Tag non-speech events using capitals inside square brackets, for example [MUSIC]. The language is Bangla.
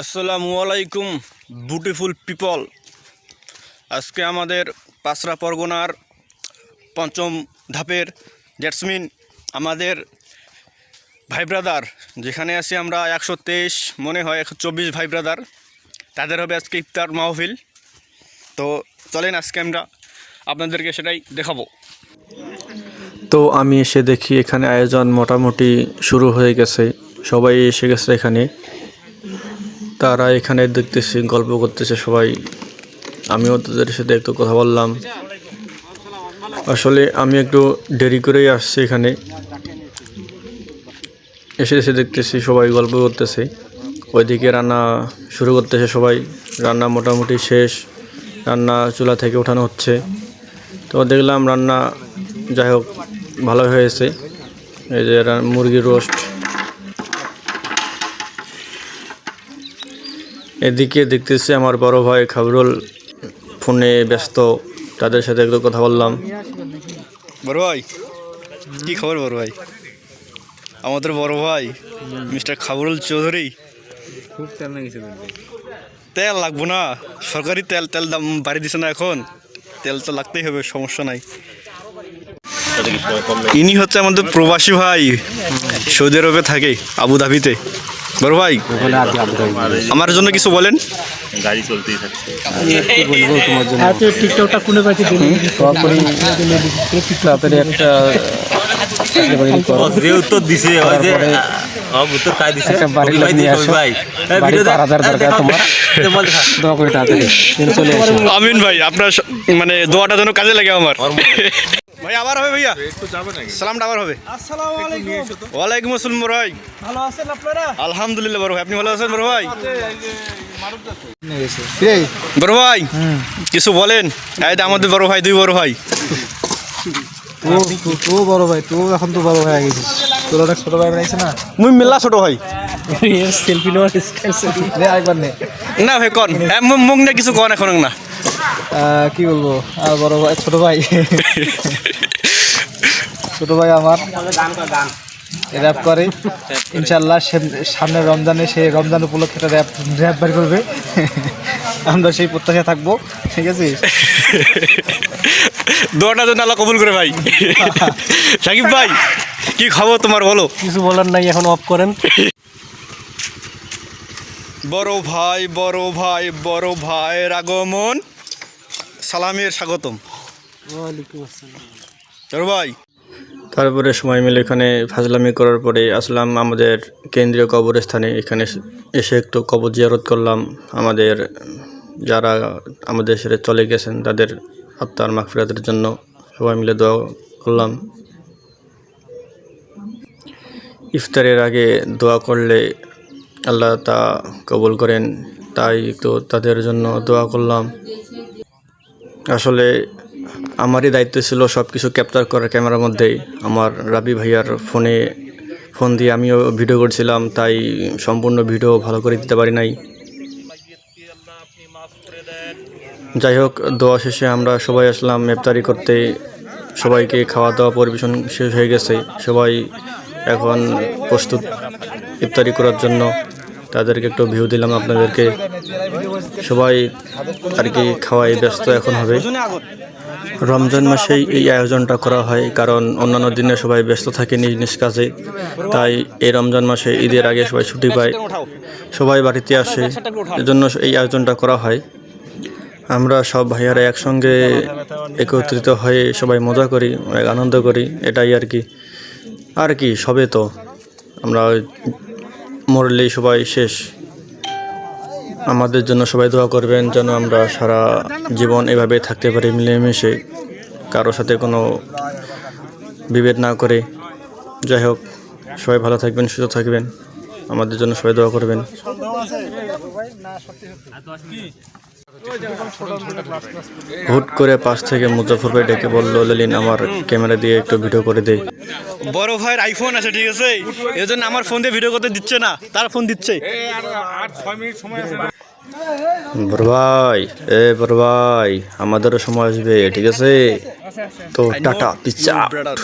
আসসালামু আলাইকুম বিউটিফুল পিপল আজকে আমাদের পাঁচরা পরগনার পঞ্চম ধাপের জ্যাটসমিন আমাদের ভাই ব্রাদার যেখানে আছি আমরা একশো তেইশ, মনে হয় একশো চব্বিশ ভাই ব্রাদার তাদের হবে আজকে ইফতার মাহফিল। তো চলেন আজকে আমরা আপনাদেরকে সেটাই দেখাবো। তো আমি এসে দেখি এখানে আয়োজন মোটামুটি শুরু হয়ে গেছে। সবাই এসে গেছে এখানে। তারা এখানে দেখতেছি, গল্প করতেছে সবাই। আমিও তাদের সাথে একটু কথা বললাম। আসলে আমি একটু দেরি করেই আসছি এখানে। এসে এসে দেখতেছি সবাই গল্প করতেছে। ওইদিকে রান্না শুরু করতেছে সবাই। রান্না মোটামুটি শেষ। রান্না চুলা থেকে ওঠানো হচ্ছে। তো দেখলাম রান্না যাই হোক ভালো হয়েছে। এই যে মুরগির রোস্ট এদিকে দেখতেছি আমার বড় ভাই খাবরুল ফোনে ব্যস্ত তাদের সাথে একটু কথা বললাম। বড় ভাই কি খবর বড় ভাই? আমাদের বড় ভাই মিস্টার খাবরুল চৌধুরী। খুব তেল না কিছু তেল লাগবো না সরকারি তেল তেল দাম বাড়ি দিছে না এখন। তেল তো লাগতেই হবে সমস্যা নাই। ইনি হচ্ছে আমাদের প্রবাসী ভাই সৌদি আরবে থাকে আবুধাবিতে। বড় ভাই আমার জন্য কিছু বলেন। গাড়ি চলতেই থাকছে। টিকটকটা কোনে পাইছে তাড়াতাড়ি একটা যে উত্তর দিছে ওই যে উত্তর কাই নিয়ে আসো। ভাই। আসো আমিন ভাই আপনার মানে দোয়াটা যেন কাজে লাগে আমার। ভাই আবার হবে ভাইয়া? সালামটা আবার হবে। ওয়ালাইকুম আসসালাম বড় ভাই। ভালো আছেন আপনারা? আলহামদুলিল্লাহ বড় ভাই আপনি ভালো আছেন বড় ভাই? বড় ভাই কিছু বলেন? এই আমাদের বড় ভাই দুই বড় ভাই। তো বড় ভাই তো এখন তো বড় হয়ে গেছিস তোর অনেক ছোট ভাই বানাইছে না? মুই মিল্লা ছোট ভাই। সেলফি নেওয়ার স্টাইল আরেকবার নে। না ভাই কন। মুখ না কিছু কন এখন না। কি বলব? আর বড় ভাই ছোট ভাই। [LAUGHS] ছোট ভাই আমার। র্যাপ করে। ইনশাল্লাহ সামনে রমজানে সে রমজান উপলক্ষে র্যাপ র্যাপ বের করবে। আমরা সেই প্রত্যাশা থাকব। ঠিক আছে? দোয়াটা যেন আল্লাহ কবুল করে ভাই। সাকিব ভাই কি খবর তোমার বলো? কিছু বলার নাই এখন অফ করেন। বড় ভাই বড় ভাই বড় ভাইয়ের আগমন। সালামের স্বাগতম। ওয়ালাইকুম আসসালাম। ভাই তারপরে সময় মিলে এখানে ফাজলামি করার পরে আসলাম আমাদের কেন্দ্রীয় কবরস্থানে। এখানে এসে একটু কবর জিয়ারত করলাম। আমাদের যারা আমাদের সেরে চলে গেছেন, তাদের আত্মার মাগফিরাতের জন্য সবাই মিলে দোয়া করলাম। ইফতারের আগে দোয়া করলে আল্লাহ তা কবুল করেন, তাই একটু তাদের জন্য দোয়া করলাম। আসলে আমারই দায়িত্ব ছিল সব কিছু ক্যাপচার করার ক্যামেরার মধ্যেই। আমার রাবি ভাইয়ার ফোনে ফোন দিয়ে আমিও ভিডিও করছিলাম, তাই সম্পূর্ণ ভিডিও ভালো করে দিতে পারি নাই। যাই হোক, দোয়া শেষে আমরা সবাই আসলাম ইফতারি করতে। সবাইকে খাওয়া দাওয়া পরিবেশন শেষ হয়ে গেছে। সবাই এখন প্রস্তুত ইফতারি করার জন্য। তাদেরকে একটু ভিউ দিলাম আপনাদেরকে। সবাই আর কি খাওয়াই ব্যস্ত এখন হবে। রমজান মাসেই এই আয়োজনটা করা হয়, কারণ অন্যান্য দিনে সবাই ব্যস্ত থাকে নিজ নিজ কাজে। তাই এই রমজান মাসে ঈদের আগে সবাই ছুটি পায়, সবাই বাড়িতে আসে। এজন্য এই আয়োজনটা করা হয়। আমরা সব ভাইয়ারা একসঙ্গে একত্রিত হয়ে সবাই মজা করি, অনেক আনন্দ করি, এটাই আর কি। আর কি, সবে তো। আমরা মরলেই সবাই শেষ। আমাদের জন্য সবাই দোয়া করবেন যেন আমরা সারা জীবন এভাবে থাকতে পারি, মিলেমিশে কারোর সাথে কোনো বিভেদ না করে। যাই হোক, সবাই ভালো থাকবেন, সুস্থ থাকবেন। আমাদের জন্য সবাই দোয়া করবেন। হুট করে পাশ থেকে মুজাফর ভাই ডেকে বলল লেলিন আমার ক্যামেরা দিয়ে একটু ভিডিও করে দেই বড় ভাইয়ের আইফোন আছে ঠিক আছে? এই জন্য আমার ফোন দিয়ে ভিডিও করতে দিচ্ছে না তার ফোন দিচ্ছে। বড় ভাই এ বড় ভাই আমাদেরও সময় আসবে ঠিক আছে? তো টাটা ব্রাদার